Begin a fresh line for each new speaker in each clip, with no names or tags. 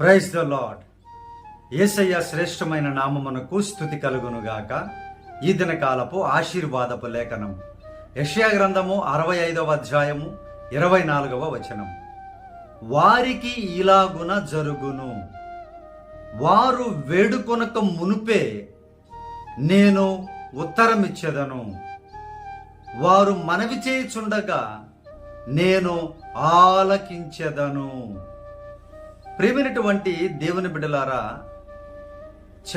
Praise the lord ఏసయ్య శ్రేష్టమైన నామమునకు స్థుతి కలుగునుగాక. ఈ దిన కాలపు ఆశీర్వాదపు లేఖనం. యష్యా గ్రంథము అరవై ఐదవ అధ్యాయము ఇరవై నాలుగవ వచనం. వారికి ఇలాగున జరుగును. వారు వేడుకొనక మునుపే నేను ఉత్తరమిచ్చేదను. వారు మనవి చేయుచుండగా నేను ఆలకించెదను. ప్రేమైనటువంటి దేవుని బిడ్డలారా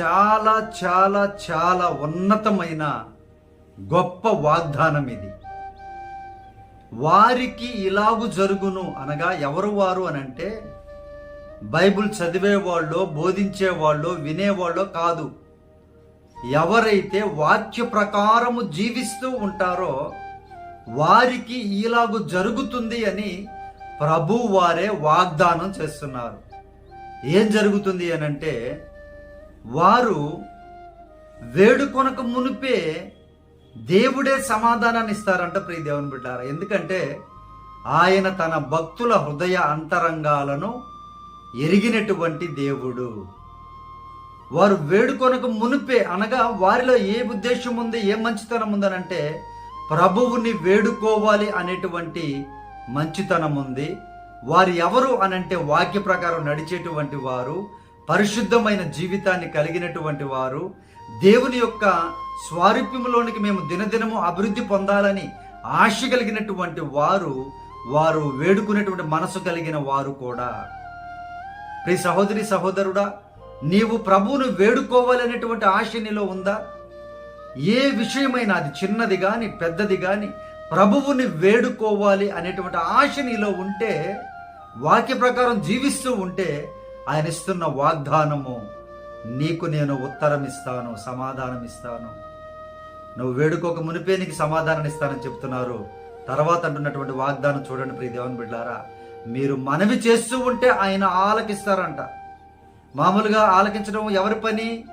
చాలా చాలా చాలా ఉన్నతమైన గొప్ప వాగ్దానం ఇది. వారికి ఇలాగు జరుగును అనగా ఎవరు వారు అని అంటే బైబుల్ చదివేవాళ్ళు బోధించేవాళ్ళు వినేవాళ్ళు కాదు. ఎవరైతే వాక్య ప్రకారము జీవిస్తూ ఉంటారో వారికి ఇలాగు జరుగుతుంది అని ప్రభు వారే వాగ్దానం చేస్తున్నారు. ఏం జరుగుతుంది అని అంటే వారు వేడుకొనక మునిపే దేవుడే సమాధానాన్ని ఇస్తారంట ప్రియ దేవుని బిడ్డారా. ఎందుకంటే ఆయన తన భక్తుల హృదయ అంతరంగాలను ఎరిగినటువంటి దేవుడు. వారు వేడుకొనక మునిపే అనగా వారిలో ఏ ఉద్దేశం ఉంది ఏ మంచితనం ఉందనంటే ప్రభువుని వేడుకోవాలి అనేటువంటి మంచితనం ఉంది. వారు ఎవరు అనంటే వాక్య ప్రకారం నడిచేటువంటి వారు పరిశుద్ధమైన జీవితాన్ని కలిగినటువంటి వారు దేవుని యొక్క స్వారూప్యంలోనికి మేము దినదినము అభివృద్ధి పొందాలని ఆశ కలిగినటువంటి వారు వారు వేడుకునేటువంటి మనసు కలిగిన వారు కూడా. ప్రియ సహోదరి సహోదరుడా నీవు ప్రభువును వేడుకోవాలనేటువంటి ఆశ నీలో ఉందా? ఏ విషయమైనా అది చిన్నది కానీ పెద్దది కానీ ప్రభువుని వేడుకోవాలి అనేటువంటి ఆశ నీలో ఉంటే వాక్య ప్రకారం జీవిస్తూ ఉంటే ఆయన ఇస్తున్న వాగ్దానము నీకు నేను ఉత్తరం ఇస్తాను సమాధానం ఇస్తాను నువ్వు వేడుకోక మునిపే నీకు సమాధానం ఇస్తానని చెప్తున్నారు. తర్వాత అంటున్నటువంటి వాగ్దానం చూడండి ప్రియ దేవుని బిడ్డారా. మీరు మనవి చేస్తూ ఉంటే ఆయన ఆలకిస్తారంట. మామూలుగా ఆలకించడం ఎవరి పని?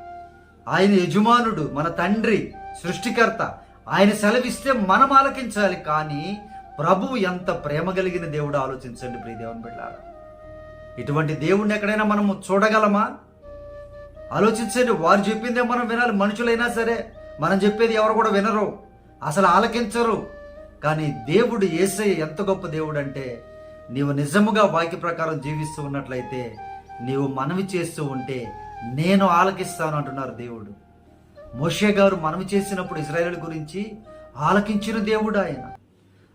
ఆయన యజమానుడు మన తండ్రి సృష్టికర్త. ఆయన సెలవిస్తే మనం ఆలకించాలి. కానీ ప్రభువు ఎంత ప్రేమ కలిగిన దేవుడు ఆలోచించండి ప్రియ దేవుని బిడ్డారా ఇటువంటి దేవుణ్ణి ఎక్కడైనా మనము చూడగలమా? ఆలోచించండి వారు చెప్పిందే మనం వినాలి మనుషులైనా సరే మనం చెప్పేది ఎవరు కూడా వినరు అసలు ఆలకించరు. కానీ దేవుడు ఏసయ్య ఎంత గొప్ప దేవుడు అంటే నీవు నిజముగా వాక్య ప్రకారం జీవిస్తూ ఉన్నట్లయితే నీవు మనవి చేస్తూ ఉంటే నేను ఆలకిస్తాను అంటున్నారు దేవుడు. మోషే గారు మనవి చేసినప్పుడు ఇస్రాయేల్ గురించి ఆలకించిన దేవుడు ఆయన.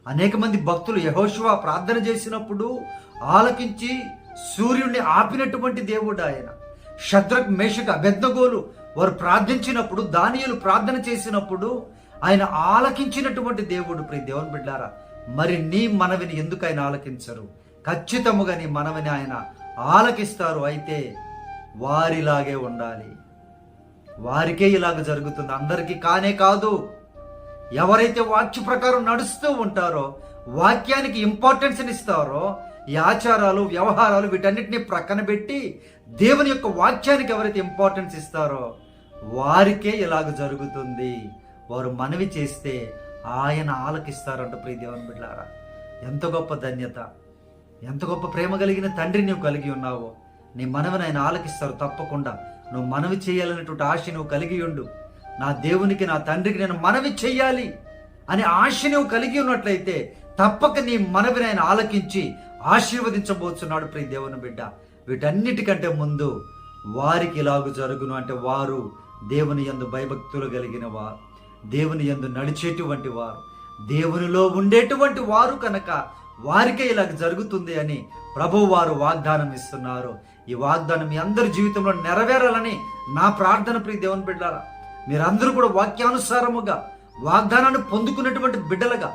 అనేక మంది భక్తులు యహోశివ ప్రార్థన చేసినప్పుడు ఆలకించి సూర్యుడిని ఆపినటువంటి దేవుడు ఆయన. శత్రుక్ మేషక అబెద్దగోలు వారు ప్రార్థించినప్పుడు దానియులు ప్రార్థన చేసినప్పుడు ఆయన ఆలకించినటువంటి దేవుడు. ప్రి దేవుని బిడ్డారా మరి నీ మనవిని ఎందుకు ఆయన ఆలకించరు? ఖచ్చితముగా నీ మనవిని ఆయన ఆలకిస్తారు. అయితే వారిలాగే ఉండాలి. వారికే ఇలాగ జరుగుతుంది. అందరికీ కానే కాదు. ఎవరైతే వాక్య ప్రకారం నడుస్తూ ఉంటారో వాక్యానికి ఇంపార్టెన్స్ ఇస్తారో ఈ ఆచారాలు వ్యవహారాలు వీటన్నిటిని ప్రక్కన పెట్టి దేవుని యొక్క వాక్యానికి ఎవరైతే ఇంపార్టెన్స్ ఇస్తారో వారికే ఇలాగ జరుగుతుంది. వారు మనవి చేస్తే ఆయన ఆలకిస్తారంట ప్రియ దేవుని బిడ్డారా ఎంత గొప్ప ధన్యత. ఎంత గొప్ప ప్రేమ కలిగిన తండ్రి నువ్వు కలిగి ఉన్నావో. నీ మనవిని ఆయన ఆలకిస్తారు తప్పకుండా. నువ్వు మనవి చేయాలనేటువంటి ఆశ నువ్వు కలిగి ఉండు. నా దేవునికి నా తండ్రికి నేను మనవి చెయ్యాలి అనే ఆశ నువ్వు కలిగి ఉన్నట్లయితే తప్పక నీ మనవిని ఆయన ఆలకించి ఆశీర్వదించబోతున్నాడు ప్రియ దేవుని బిడ్డ. వీటన్నిటికంటే ముందు వారికి ఇలాగు జరుగును అంటే వారు దేవుని యందు భయభక్తులు కలిగిన వారు దేవుని యందు నడిచేటువంటి వారు దేవునిలో ఉండేటువంటి వారు కనుక వారికే ఇలాగ జరుగుతుంది అని ప్రభు వారు వాగ్దానం ఇస్తున్నారు. ఈ వాగ్దానం మీ అందరి జీవితంలో నెరవేరాలని నా ప్రార్థన ప్రియ దేవుని బిడ్డారా మీరందరూ కూడా వాక్యానుసారముగా వాగ్దానాన్ని పొందుకున్నటువంటి బిడ్డలుగా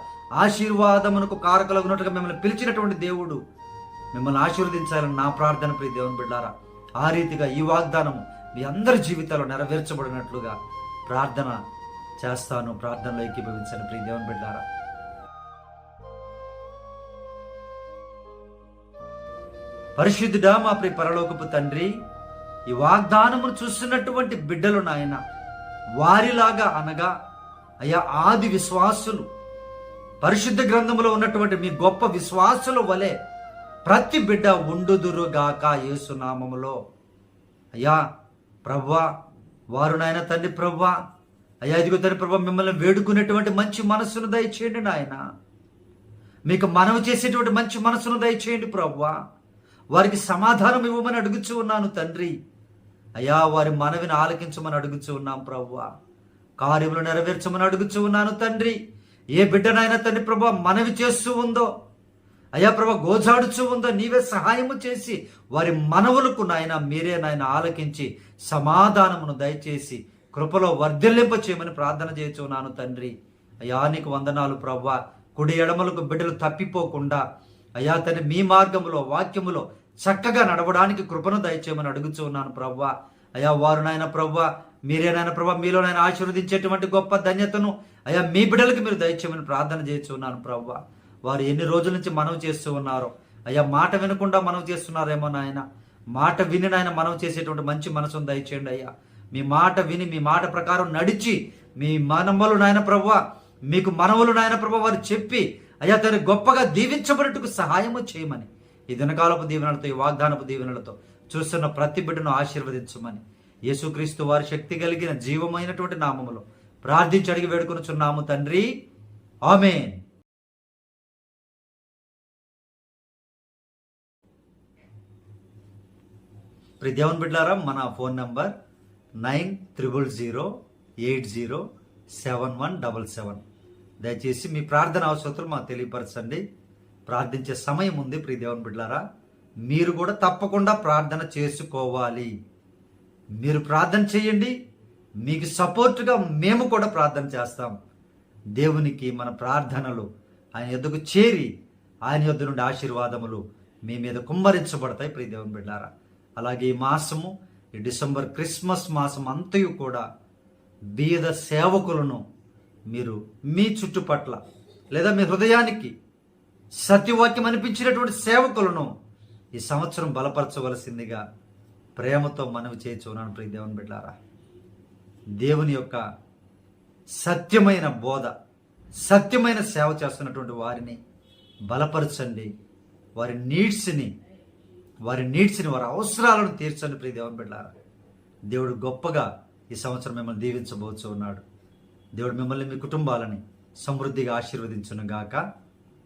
ఆశీర్వాదమునకు కారకలగునట్టుగా మిమ్మల్ని పిలిచినటువంటి దేవుడు మిమ్మల్ని ఆశీర్వదించాలని నా ప్రార్థన ప్రియ దేవుని బిడ్డారా. ఆ రీతిగా ఈ వాగ్దానము మీ అందరి జీవితాల్లో నెరవేర్చబడినట్లుగా ప్రార్థన చేస్తాను ప్రార్థనలో ఏకీభవించండి ప్రియ దేవుని బిడ్డారా. పరిశుద్ధుడా మా ప్రియ పరలోకపు తండ్రి ఈ వాగ్దానమును చూస్తున్నటువంటి బిడ్డలు నాయన వారిలాగా అనగా అయ్యా ఆది విశ్వాసులు. పరిశుద్ధ గ్రంథంలో ఉన్నటువంటి మీ గొప్ప విశ్వాసుల వలె ప్రతి బిడ్డ ఉండుదురుగాక యేసునామములో. అయ్యా ప్రవ్వా వారు నాయన తండ్రి ప్రవ్వా అయ్యా ఇదిగో తండ్రి ప్రభా మిమ్మల్ని వేడుకునేటువంటి మంచి మనస్సును దయచేయండి నాయన. మీకు మనవి చేసేటువంటి మంచి మనసును దయచేయండి ప్రవ్వా. వారికి సమాధానం ఇవ్వమని అడుగుచూ ఉన్నాను తండ్రి. అయ్యా వారి మనవిని ఆలకించమని అడుగుచూ ఉన్నాం ప్రవ్వా. కార్యములు నెరవేర్చమని అడుగుచూ ఉన్నాను తండ్రి. ఏ బిడ్డనైనా తండ్రి ప్రభా మనవి చేస్తూ ఉందో అయ్యా ప్రభ గోజాడుచూ ఉందో నీవే సహాయము చేసి వారి మనవులకు నాయన మీరే నాయన ఆలకించి సమాధానమును దయచేసి కృపలో వర్ధిల్లింప చేయమని ప్రార్థన చేస్తున్నాను తండ్రి. అయ్యా నీకు వందనాలు ప్రవ్వ. కుడి ఎడమలకు బిడ్డలు తప్పిపోకుండా అయ్యా తండ్రి మీ మార్గములో వాక్యములో చక్కగా నడవడానికి కృపను దయచేయమని అడుగుచూ ఉన్నాను ప్రవ్వ. అయ్యా వారు నాయన ప్రవ్వ మీరేనాయన ప్రభా మీలో నాయన ఆశీర్వదించేటువంటి గొప్ప ధన్యతను అయ్యా మీ బిడ్డలకు మీరు దయచేయమని ప్రార్థన చేస్తూ ఉన్నాను ప్రవ్వా. వారు ఎన్ని రోజుల నుంచి మనవి చేస్తూ ఉన్నారో అయ్యా మాట వినకుండా మనవి చేస్తున్నారేమో నాయన. మాట విని నాయన మనవి చేసేటువంటి మంచి మనసును దయచేయండి అయ్యా. మీ మాట విని మీ మాట ప్రకారం నడిచి మీ మనములు నాయన ప్రభు మీకు మనవులు నాయన ప్రభు వారు చెప్పి అయ్యా తను గొప్పగా దీవించబడుటకు సహాయము చేయమని. ఈ దినకాలపు దీవెనలతో ఈ వాగ్దానపు దీవెనలతో చూస్తున్న ప్రతి బిడ్డను ఆశీర్వదించమని యేసుక్రీస్తు వారి శక్తి కలిగిన జీవమైనటువంటి నామములో ప్రార్థించి అడిగి వేడుకొనుచున్నాము తండ్రి. ఆమెన్. ప్రిదేవన్ బిడ్డారా మన phone number nine triple zero eight zero seven one double seven. దయచేసి మీ ప్రార్థన అవసరం మాకు తెలియపరచండి. ప్రార్థించే సమయం ఉంది ప్రియదేవన్ దేవుని బిడ్డారా మీరు కూడా తప్పకుండా ప్రార్థన చేసుకోవాలి. మీరు ప్రార్థన చేయండి. మీకు సపోర్ట్గా మేము కూడా ప్రార్థన చేస్తాం. దేవునికి మన ప్రార్థనలు ఆయన ఎద్దుకు చేరి ఆయన యొద్ద నుండి ఆశీర్వాదములు మీ మీద కుమ్మరించబడతాయి ప్రియదేవన్ బిడ్డారా అలాగే ఈ మాసము ఈ డిసెంబర్ క్రిస్మస్ మాసం అంతయు కూడా బీద సేవకులను మీరు మీ చుట్టుపట్ల లేదా మీ హృదయానికి సత్యవాక్యం అనిపించినటువంటి సేవకులను ఈ సంవత్సరం బలపరచవలసిందిగా ప్రేమతో మనవి చేయించున్నాను ప్రియ దేవుని బిడ్డారా. దేవుని యొక్క సత్యమైన బోధ సత్యమైన సేవ చేస్తున్నటువంటి వారిని బలపరచండి. వారి నీడ్స్ని వారి నీడ్స్ని వారి అవసరాలను తీర్చండి ప్రియ దేవుని బిడ్డారా. దేవుడు గొప్పగా ఈ సంవత్సరం మిమ్మల్ని దీవించబోచు ఉన్నాడు దేవుడు మిమ్మల్ని మీ కుటుంబాలని సమృద్ధిగా ఆశీర్వదించును గాక